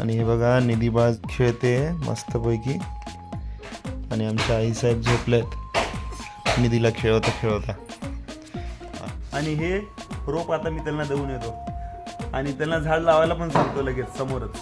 आणि हे बघा निधी बाज खेळते मस्तपैकी. आणि आमच्या आईसाहेब झोपलेत. निधीला खेळवता खेळवता. आणि हे रोप आता मी त्यांना देऊन येतो. आणि त्यांना झाड लावायला पण सांगतो लगेच समोरच.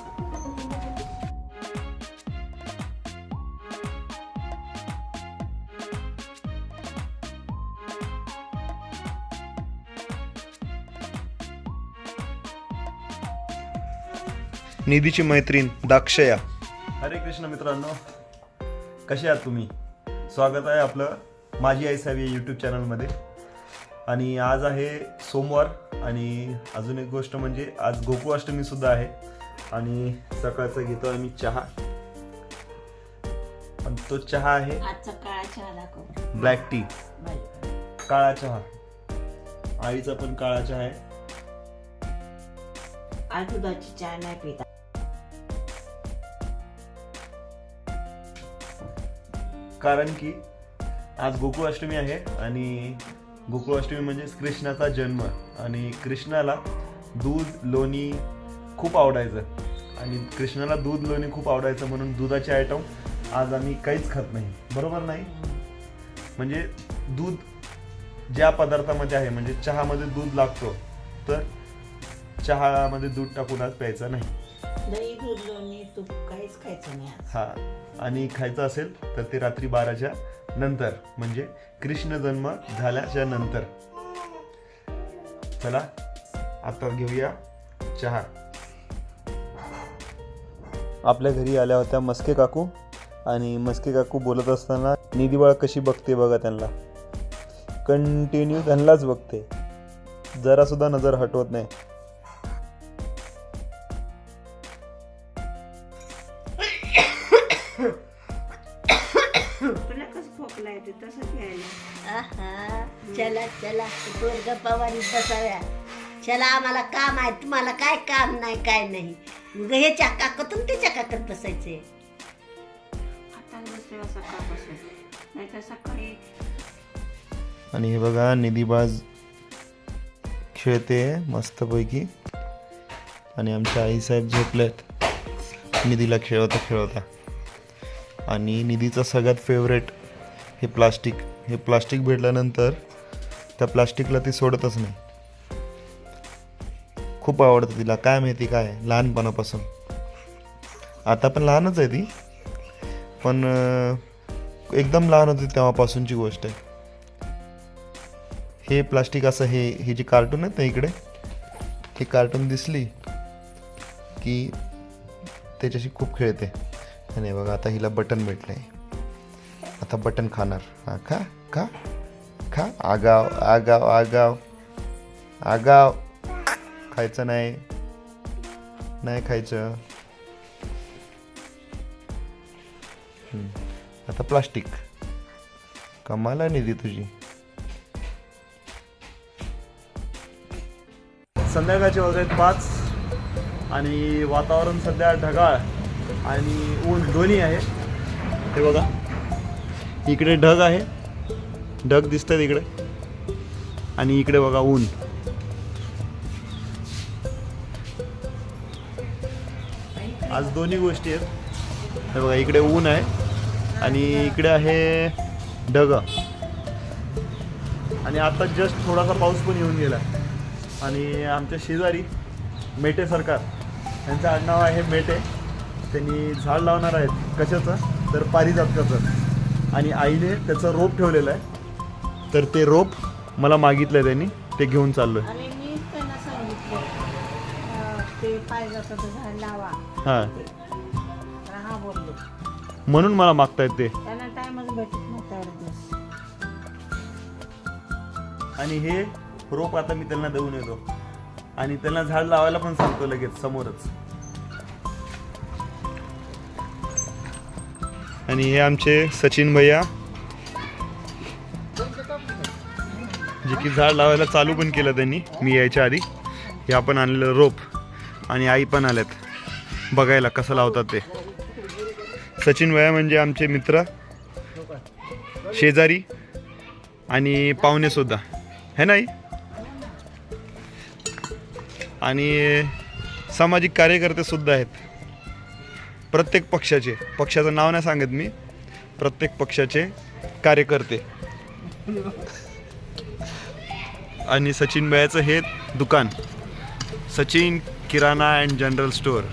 निधीची मैत्रीण दाक्षया. हरे कृष्ण मित्रांनो कसे आहात तुम्ही? स्वागत आहे आपलं माझी आई या यूट्यूब चॅनलमध्ये आणि आज आहे सोमवार आणि अजून एक गोष्ट म्हणजे आज गोकुळाष्टमी सुद्धा आहे. आणि सकाळचं घेतो आम्ही चहा. आणि तो चहा आहे ब्लॅक टी. काळा चहा. आईचा पण काळा चहा आहे. आज दुधाची चहा नाही पिता. कारण की आज गोकुळाष्टमी आहे आणि गोकुळाष्टमी म्हणजेच कृष्णाचा जन्म. आणि कृष्णाला दूध लोणी खूप आवडायचं. आणि कृष्णाला दूध लोणी खूप आवडायचं म्हणून दुधाचे आयटम आज आम्ही काहीच खात नाही. बरोबर नाही? म्हणजे दूध ज्या पदार्थामध्ये आहे म्हणजे चहामध्ये दूध लागतो तर चहामध्ये दूध टाकून आज प्यायचं नाही. दही दूध लोणी तूप काहीच खायचं नाही आज. हा आणि खायचं असेल तर ते रात्री बाराच्या नंतर म्हणजे कृष्ण जन्म झाल्याच्यानंतर. चला आता घेऊया चहा. आपल्या घरी आल्या होत्या मस्के काकू आणि मस्के काकू बोलत असताना निधी बाळ कशी बघते बघा त्यांना. कंटिन्यू त्यांनाच बघते. जरा सुद्धा नजर हटवत नाही. चला चला पोर गप्पावारी बसाव्या. चला आम्हाला काम आहे. तुम्हाला काय काम नाही काय नाही. मग हे काकतून ते काकत बसायचे नाही तर सकाळी आणि हे बघा निधीबाज खेळते मस्तपैकी. आणि आमच्या आईसाहेब झोपलेत. निधीला खेळवता खेळवता. आणि निधीचं सगळ्यात फेवरेट हे प्लास्टिक हे प्लास्टिक भेटल्यानंतर त्या प्लास्टिकला ती सोडतच नाही. खूप आवडतं तिला. काय माहिती काय? लहानपणापासून. आता पण लहानच आहे ती. पण एकदम लहान होती तेव्हापासूनची गोष्ट आहे. हे प्लास्टिक असं हे हे जे कार्टून आहेत ना इकडे ही कार्टून दिसली की त्याच्याशी खूप खेळते. आणि बघा आता हिला बटन भेटलं आहे आता बटन खाणार. हां खा खा. खा. आगाव आगाव आगाव. आगाव. खायचं नाही. नाही खायचं. आता प्लास्टिक. कमाला निधी तुझी. संध्याकाळचे वगैरे पाच आणि वातावरण सध्या ढगाळ आणि ऊन दोन्ही आहे. हे बघा. इकडे ढग आहे. ढग दिसतात इकडे. आणि इकडे बघा ऊन. आज दोन्ही गोष्टी आहेत. हे बघा इकडे ऊन आहे आणि इकडे आहे ढग. आणि आता जस्ट थोडासा पाऊस पण येऊन गेला आणि आमच्या शेजारी मेटे सरकार यांचं आडनाव आहे मेटे. त्यांनी झाड लावणार आहेत कशाचं? तर पारिजातकाचं. आणि आईने त्याचं रोप ठेवलेलं आहे. तर ते रोप मला मागितलं त्यांनी ते घेऊन चाललो आहे आणि मी त्यांना सांगितलं अं, ते पाहिजे झाड लावा. हां. तर हा बोलले. म्हणून मला मागतायत ते. त्यांना टाइमच भेटत नव्हता एवढे दिवस. आणि हे रोप आता मी त्यांना देऊन येतो. आणि त्यांना झाड लावायला पण सांगतो लगेच समोरच. आणि हे आमचे सचिन भैया जे की झाड लावायला चालू पण केलं त्यांनी मी यायच्या आधी. हे आपण आणलेलं रोप आणि आई पण आल्यात. बघायला कसं लावतात ते. सचिन वया म्हणजे आमचे मित्र शेजारी आणि पाहुणे सुद्धा. है नाही आणि सामाजिक कार्यकर्ते सुद्धा आहेत. प्रत्येक पक्षाचे. पक्षाचं नाव नाही सांगत मी. प्रत्येक पक्षाचे कार्यकर्ते. आणि सचिन भैयाचं हे दुकान. Sachin kirana and general store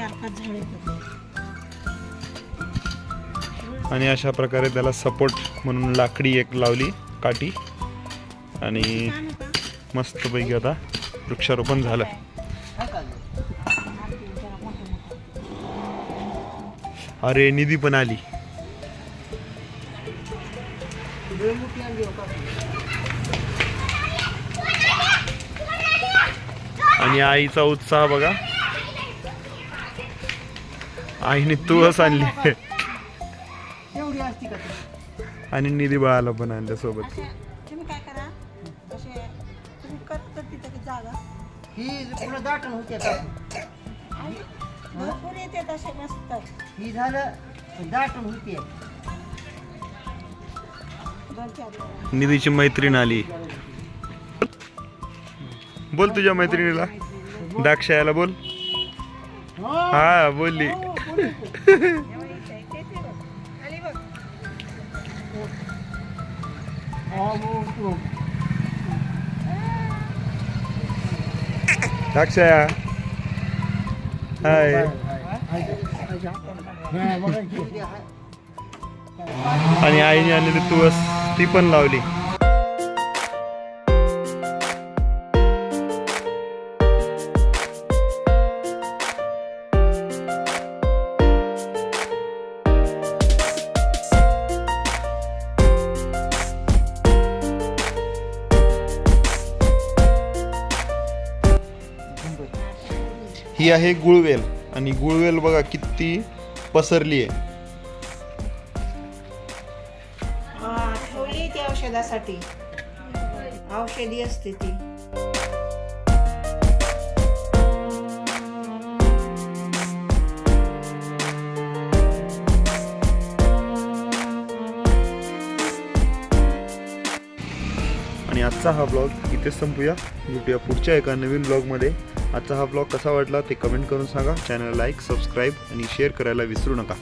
चार पाच झाडे आणि अशा प्रकारे त्याला सपोर्ट म्हणून लाकडी एक लावली काठी. आणि मस्तपैकी आता वृक्षारोपण झालं. अरे निधी पण आली. आणि आईचा उत्साह बघा. आईने तुळस आणली. एवढी असती का ती? आणि निधी बाळाला पण आणल्या सोबत. तुम्ही काय करा? असे तुम्ही करत तिथं जागा. ही पुढं दाटण होते आता. भरपूर येते तसे मस्त. ही झालं दाटण होते. दोन चार निधीची मैत्रीण आली. बोल तुझ्या मैत्रिणीला. दाक्षायाला बोल. हा. बोलली. दाक्षाया हाय आणि आईने आणलेली तुळस ती पण लावली ही आहे गुळवेल. आणि गुळवेल बघा किती पसरली आहे. ती औषधासाठी. औषधी असते ती. आणि आजचा हा ब्लॉग इथेच संपूया. भेटूया पुढच्या एका नवीन ब्लॉगमध्ये आजचा हा ब्लॉग कसा वाटला ते कमेंट करून सांगा. चॅनल लाईक सबस्क्राईब आणि शेअर करायला विसरू नका.